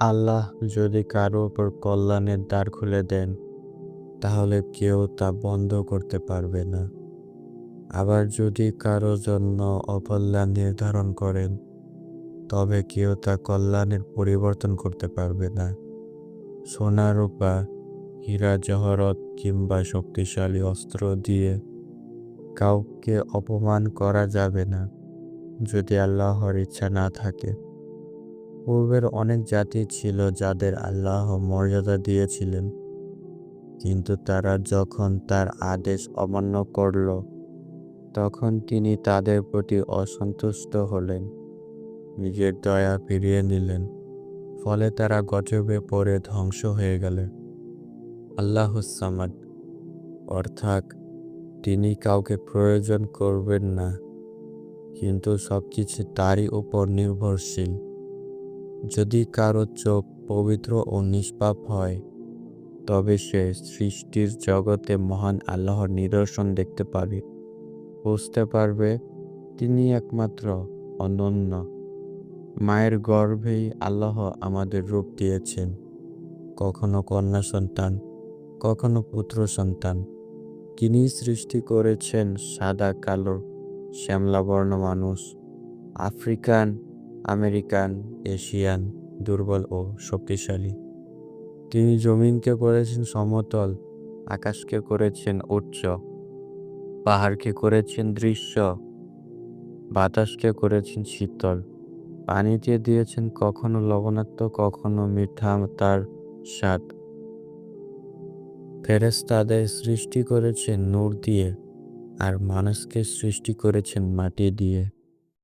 আল্লাহ যদি কারও ওপর কল্যাণের দ্বার খুলে দেন, তাহলে কেউ তা বন্ধ করতে পারবে না। আবার যদি কারও জন্য অকল্যাণ নির্ধারণ করেন, তবে কেউ তা কল্যাণের পরিবর্তন করতে পারবে না। সোনা রূপা, হীরা জহরত কিংবা শক্তিশালী অস্ত্র দিয়ে কাউকে অপমান করা যাবে না। যদি আল্লাহর ইচ্ছা না থাকে পূর্বের অনেক জাতি ছিল যাদের আল্লাহ মর্যাদা দিয়েছিলেন। কিন্তু তারা যখন তার আদেশ অমান্য করল, তখন তিনি তাদের প্রতি অসন্তুষ্ট হলেন, নিজের দয়া ফিরিয়ে নিলেন। ফলে তারা গজবে পড়ে ধ্বংস হয়ে গেলেন আল্লাহুসামাদ অর্থাৎ তিনি কাউকে প্রয়োজন করবেন না, কিন্তু সবকিছু তারই উপর নির্ভরশীল। যদি কারও চোখ পবিত্র ও নিষ্পাপ হয়, তবে সে সৃষ্টির জগতে মহান আল্লাহর নিদর্শন দেখতে পাবে। বুঝতে পারবে, তিনি একমাত্র অনন্য। মায়ের গর্ভেই আল্লাহ আমাদের রূপ দিয়েছেন। কখনো কন্যা সন্তান, কখনো পুত্র সন্তান। তিনি সৃষ্টি করেছেন সাদা, কালো শ্যামলাবর্ণ মানুষ, আফ্রিকান আমেরিকান, এশিয়ান, দুর্বল ও শক্তিশালী। তিনি জমিনকে করেছেন সমতল, আকাশকে করেছেন উচ্চ, পাহাড়কে করেছেন দৃশ্য, বাতাসকে করেছেন শীতল, পানিতে দিয়েছেন কখনো লবণাক্ত, কখনো মিঠা তার স্বাদ। ফেরেস্তাদের সৃষ্টি করেছেন নূর দিয়ে, আর মানুষকে সৃষ্টি করেছেন মাটি দিয়ে।